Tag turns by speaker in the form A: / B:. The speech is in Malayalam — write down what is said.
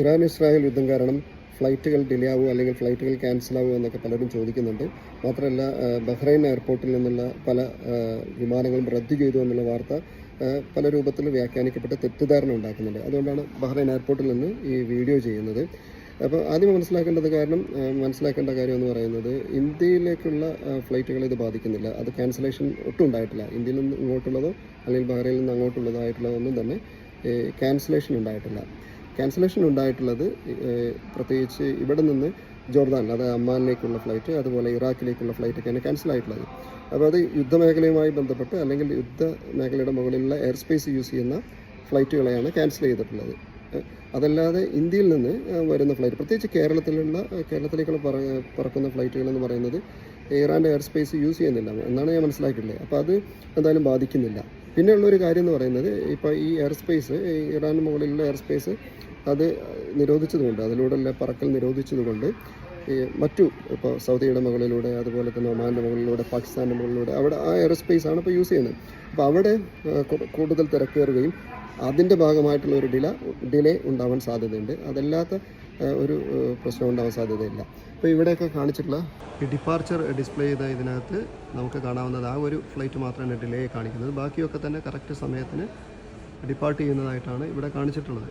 A: ഇറാൻ ഇസ്രായേൽ യുദ്ധം കാരണം ഫ്ലൈറ്റുകൾ ഡിലേ ആവുമോ അല്ലെങ്കിൽ ഫ്ലൈറ്റുകൾ ക്യാൻസൽ ആവുമോ എന്നൊക്കെ പലരും ചോദിക്കുന്നുണ്ട്. മാത്രമല്ല ബഹ്റൈൻ എയർപോർട്ടിൽ നിന്നുള്ള പല വിമാനങ്ങളും റദ്ദു ചെയ്തു എന്നുള്ള വാർത്ത പല രൂപത്തിൽ വ്യാഖ്യാനിക്കപ്പെട്ട തെറ്റിദ്ധാരണ ഉണ്ടാക്കുന്നുണ്ട്. അതുകൊണ്ടാണ് ബഹ്റൈൻ എയർപോർട്ടിൽ നിന്ന് ഈ വീഡിയോ ചെയ്യുന്നത്. അപ്പോൾ ആദ്യം മനസ്സിലാക്കേണ്ടത് കാരണം മനസ്സിലാക്കേണ്ട കാര്യം എന്ന് പറയുന്നത് ഇന്ത്യയിലേക്കുള്ള ഫ്ലൈറ്റുകളെ ഇത് ബാധിക്കുന്നില്ല. അത് ക്യാൻസലേഷൻ ഒട്ടും ഉണ്ടായിട്ടില്ല. ഇന്ത്യയിൽ നിന്ന് ഇങ്ങോട്ടുള്ളതോ അല്ലെങ്കിൽ ബഹ്റൈനിൽ നിന്ന് അങ്ങോട്ടുള്ളതോ ആയിട്ടുള്ളതോ ഒന്നും തന്നെ ക്യാൻസലേഷൻ ഉണ്ടായിട്ടില്ല. ക്യാൻസലേഷൻ ഉണ്ടായിട്ടുള്ളത് പ്രത്യേകിച്ച് ഇവിടെ നിന്ന് ജോർദാൻ അത് അമ്മാനിലേക്കുള്ള ഫ്ലൈറ്റ് അതുപോലെ ഇറാഖിലേക്കുള്ള ഫ്ലൈറ്റൊക്കെയാണ് ക്യാൻസൽ ആയിട്ടുള്ളത്. അപ്പോൾ അത് യുദ്ധമേഖലയുമായി ബന്ധപ്പെട്ട് അല്ലെങ്കിൽ യുദ്ധ മേഖലയുടെ മുകളിലുള്ള എയർ സ്പേസ് യൂസ് ചെയ്യുന്ന ഫ്ലൈറ്റുകളെയാണ് ക്യാൻസൽ ചെയ്തിട്ടുള്ളത്. അതല്ലാതെ ഇന്ത്യയിൽ നിന്ന് വരുന്ന ഫ്ലൈറ്റ് പ്രത്യേകിച്ച് കേരളത്തിലുള്ള കേരളത്തിലേക്കുള്ള പറ പറക്കുന്ന ഫ്ലൈറ്റുകൾ എന്ന് പറയുന്നത് ഇറാന്റെ എയർ സ്പേസ് യൂസ് ചെയ്യുന്നില്ല. എന്നാണ് ഞാൻ മനസ്സിലാക്കിയിട്ടുള്ളത്. അപ്പോൾ അത് എന്തായാലും ബാധിക്കുന്നില്ല. പിന്നെ ഉള്ളൊരു കാര്യം എന്ന് പറയുന്നത് ഇപ്പോൾ ഈ എയർ സ്പേസ് ഇറാന് മുകളിലുള്ള എയർ സ്പേസ് അത് നിരോധിച്ചതുകൊണ്ട് അതിലൂടെ പറക്കൽ നിരോധിച്ചതുകൊണ്ട് ഈ മറ്റു ഇപ്പോൾ സൗദിയുടെ മുകളിലൂടെ അതുപോലെ തന്നെ ഒമാന്റെ മുകളിലൂടെ പാകിസ്ഥാന്റെ മുകളിലൂടെ അവിടെ ആ എയർ സ്പേസ് ആണ് ഇപ്പോൾ യൂസ് ചെയ്യുന്നത്. അപ്പോൾ അവിടെ കൂടുതൽ തിരക്കേറുകയും അതിന്റെ ഭാഗമായിട്ടുള്ള ഒരു ഡില ഡിലേ ഉണ്ടാവാൻ സാധ്യതയുണ്ട്. അതല്ലാത്ത ഒരു പ്രശ്നം ഉണ്ടാവാൻ സാധ്യതയില്ല. അപ്പോൾ ഇവിടെയൊക്കെ കാണിച്ചിട്ടുള്ള ഈ ഡിപ്പാർച്ചർ ഡിസ്പ്ലേ ചെയ്ത ഇതിനകത്ത് നമുക്ക് കാണാവുന്നത് ആ ഒരു ഫ്ലൈറ്റ് മാത്രമാണ് ഡിലേ കാണിക്കുന്നത്. ബാക്കിയൊക്കെ തന്നെ കറക്റ്റ് സമയത്തിന് ഡിപ്പാർട്ട് ചെയ്യുന്നതായിട്ടാണ് ഇവിടെ കാണിച്ചിട്ടുള്ളത്.